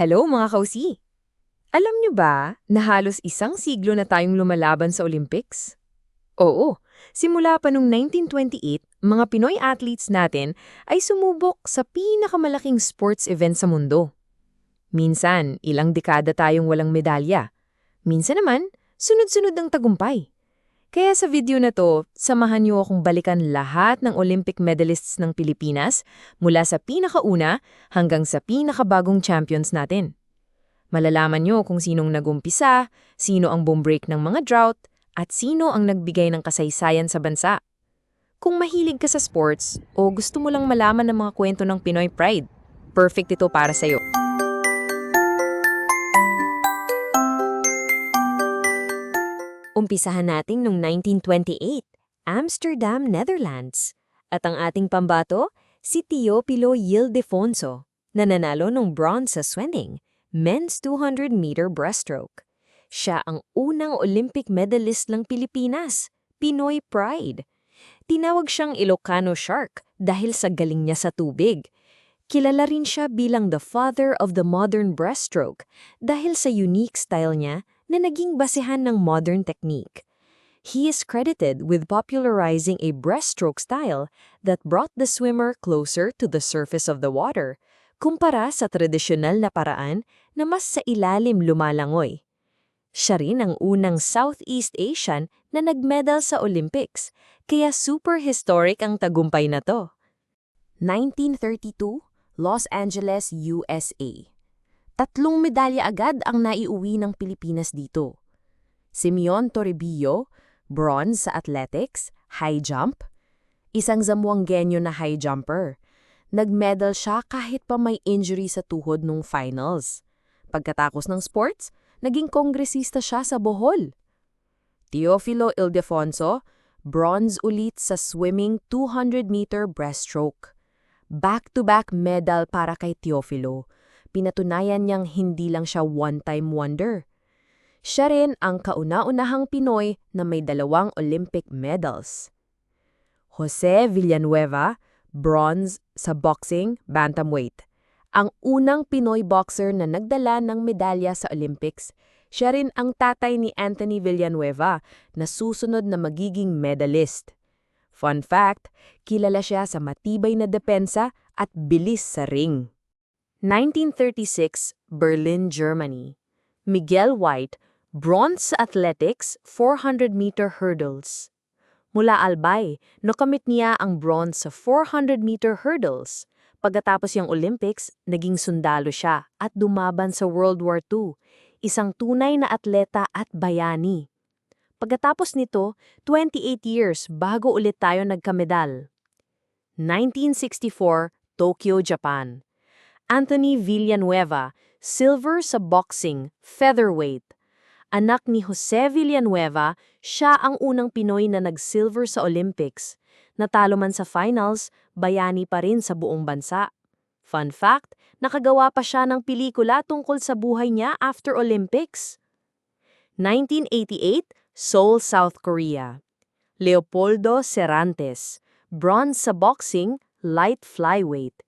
Hello mga kausi! Alam nyo ba na halos isang siglo na tayong lumalaban sa Olympics? Oo, simula pa noong 1928, mga Pinoy athletes natin ay sumubok sa pinakamalaking sports event sa mundo. Minsan, ilang dekada tayong walang medalya. Minsan naman, sunod-sunod ang tagumpay. Kaya sa video na to, samahan niyo akong balikan lahat ng Olympic medalists ng Pilipinas mula sa pinakauna hanggang sa pinakabagong champions natin. Malalaman niyo kung sinong nagumpisa, sino ang boombreak ng mga drought, at sino ang nagbigay ng kasaysayan sa bansa. Kung mahilig ka sa sports o gusto mo lang malaman ng mga kwento ng Pinoy Pride, perfect ito para sa'yo. Umpisahan natin noong 1928, Amsterdam, Netherlands. At ang ating pambato, si Teopilo Ildefonso, na nanalo ng bronze sa swimming, men's 200-meter breaststroke. Siya ang unang Olympic medalist ng Pilipinas, Pinoy Pride. Tinawag siyang Ilocano Shark dahil sa galing niya sa tubig. Kilala rin siya bilang the father of the modern breaststroke dahil sa unique style niya na naging basehan ng modern technique. He is credited with popularizing a breaststroke style that brought the swimmer closer to the surface of the water, kumpara sa tradisyonal na paraan na mas sa ilalim lumalangoy. Siya rin ang unang Southeast Asian na nagmedal sa Olympics, kaya super historic ang tagumpay na to. 1932, Los Angeles, USA. Tatlong medalya agad ang naiuwi ng Pilipinas dito. Simeon Toribio, bronze sa athletics, high jump. Isang Zamboangueño na high jumper. Nagmedal siya kahit pa may injury sa tuhod nung finals. Pagkatapos ng sports, naging kongresista siya sa Bohol. Teofilo Ildefonso, bronze ulit sa swimming 200-meter breaststroke. Back-to-back medal para kay Teofilo pinatunayan niyang hindi lang siya one-time wonder. Siya rin ang kauna-unahang Pinoy na may dalawang Olympic medals. Jose Villanueva, bronze sa boxing, bantamweight. Ang unang Pinoy boxer na nagdala ng medalya sa Olympics, siya rin ang tatay ni Anthony Villanueva na susunod na magiging medalist. Fun fact, kilala siya sa matibay na depensa at bilis sa ring. 1936, Berlin, Germany. Miguel White, bronze athletics, 400-meter hurdles. Mula Albay, nakamit niya ang bronze sa 400-meter hurdles. Pagkatapos yung Olympics, naging sundalo siya at dumaban sa World War II, isang tunay na atleta at bayani. Pagkatapos nito, 28 years bago ulit tayo nagkamedal. 1964, Tokyo, Japan. Anthony Villanueva, silver sa boxing, featherweight. Anak ni Jose Villanueva, siya ang unang Pinoy na nag-silver sa Olympics. Natalo man sa finals, bayani pa rin sa buong bansa. Fun fact, nakagawa pa siya ng pelikula tungkol sa buhay niya after Olympics. 1988, Seoul, South Korea. Leopoldo Cerantes, bronze sa boxing, light flyweight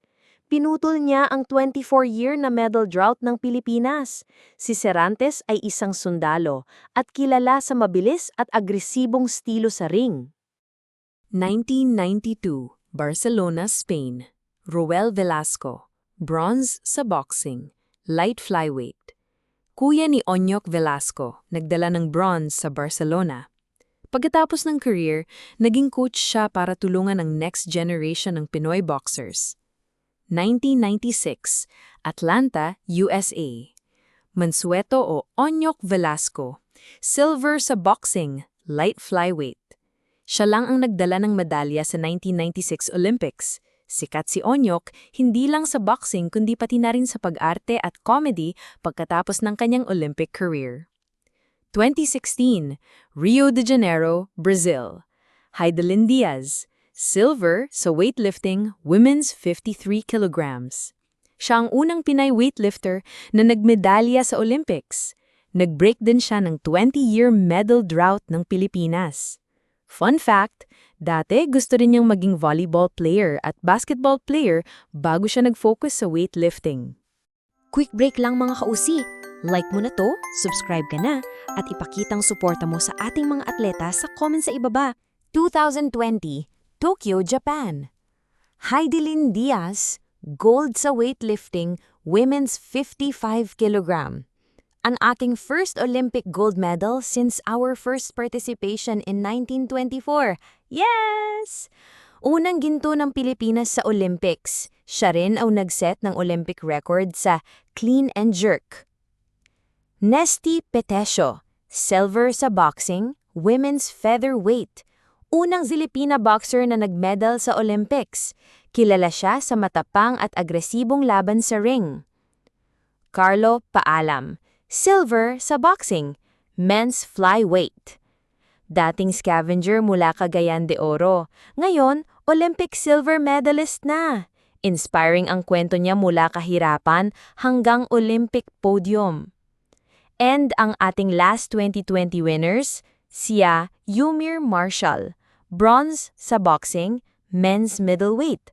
pinutol niya ang 24-year na medal drought ng Pilipinas. Si Cerantes ay isang sundalo at kilala sa mabilis at agresibong stilo sa ring. 1992, Barcelona, Spain. Roel Velasco, bronze sa boxing, light flyweight. Kuya ni Onyok Velasco, nagdala ng bronze sa Barcelona. Pagkatapos ng career, naging coach siya para tulungan ang next generation ng Pinoy boxers. 1996, Atlanta, USA. Mansueto o Onyok Velasco, silver sa boxing, light flyweight. Siya lang ang nagdala ng medalya sa 1996 Olympics. Sikat si Onyok hindi lang sa boxing kundi pati na rin sa pag-arte at comedy pagkatapos ng kanyang Olympic career. 2016, Rio de Janeiro, Brazil. Heidelin Diaz, silver sa weightlifting, women's 53 kilograms. Siya ang unang Pinay weightlifter na nagmedalya sa Olympics. Nag-break din siya ng 20-year medal drought ng Pilipinas. Fun fact, dati gusto rin niyang maging volleyball player at basketball player bago siya nag-focus sa weightlifting. Quick break lang mga kausi. Like mo na to, subscribe ka na, at ipakitang suporta mo sa ating mga atleta sa comment sa ibaba. 2020, Tokyo, Japan. Heidelin Diaz, gold sa weightlifting, women's 55 kilogram. Ang aking first Olympic gold medal since our first participation in 1924. Yes! Unang ginto ng Pilipinas sa Olympics. Siya rin ang nag-set ng Olympic record sa clean and jerk. Nesty Petesio, silver sa boxing, women's featherweight. Unang Filipina boxer na nagmedal sa Olympics. Kilala siya sa matapang at agresibong laban sa ring. Carlo Paalam, silver sa boxing, men's flyweight. Dating scavenger mula Cagayan de Oro, ngayon Olympic silver medalist na. Inspiring ang kwento niya mula kahirapan hanggang Olympic podium. And ang ating last 2020 winners, siya Yumir Marshall, bronze sa boxing, men's middleweight.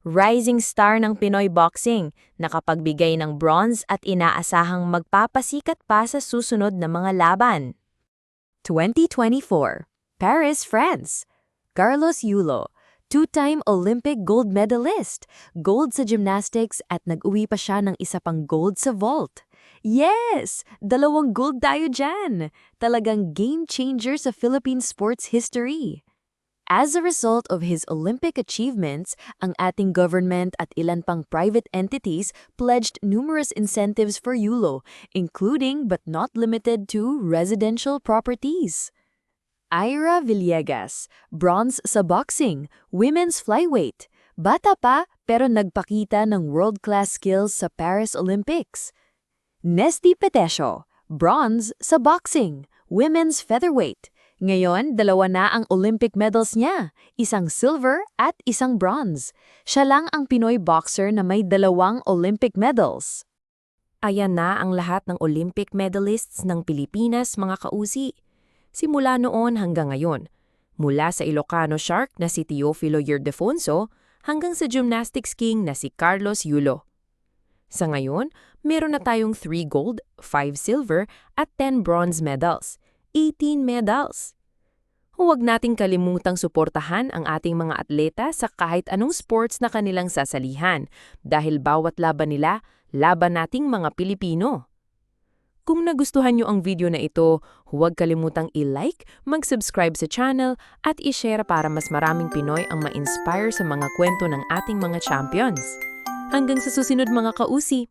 Rising star ng Pinoy boxing, nakapagbigay ng bronze at inaasahang magpapasikat pa sa susunod na mga laban. 2024 Paris, France Carlos Yulo, two-time Olympic gold medalist, gold sa gymnastics at nag-uwi pa siya ng isa pang gold sa vault. Yes! Dalawang gold tayo dyan! Talagang game changer sa Philippine sports history. As a result of his Olympic achievements, ang ating government at ilan pang private entities pledged numerous incentives for Yulo, including but not limited to residential properties. Ira Villegas, bronze sa boxing, women's flyweight. Bata pa pero nagpakita ng world-class skills sa Paris Olympics. Nesty Petesio, bronze sa boxing, women's featherweight. Ngayon, dalawa na ang Olympic medals niya, isang silver at isang bronze. Siya lang ang Pinoy boxer na may dalawang Olympic medals. Ayan na ang lahat ng Olympic medalists ng Pilipinas, mga kausi. Simula noon hanggang ngayon. Mula sa Ilocano Shark na si Teofilo Yerdefonso hanggang sa gymnastics king na si Carlos Yulo. Sa ngayon, meron na tayong 3 gold, 5 silver at 10 bronze medals. 18 medals. Huwag nating kalimutang suportahan ang ating mga atleta sa kahit anong sports na kanilang sasalihan dahil bawat laban nila, laban nating mga Pilipino. Kung nagustuhan nyo ang video na ito, huwag kalimutang i-like, mag-subscribe sa channel at i-share para mas maraming Pinoy ang ma-inspire sa mga kwento ng ating mga champions. Hanggang sa susunod mga kausi!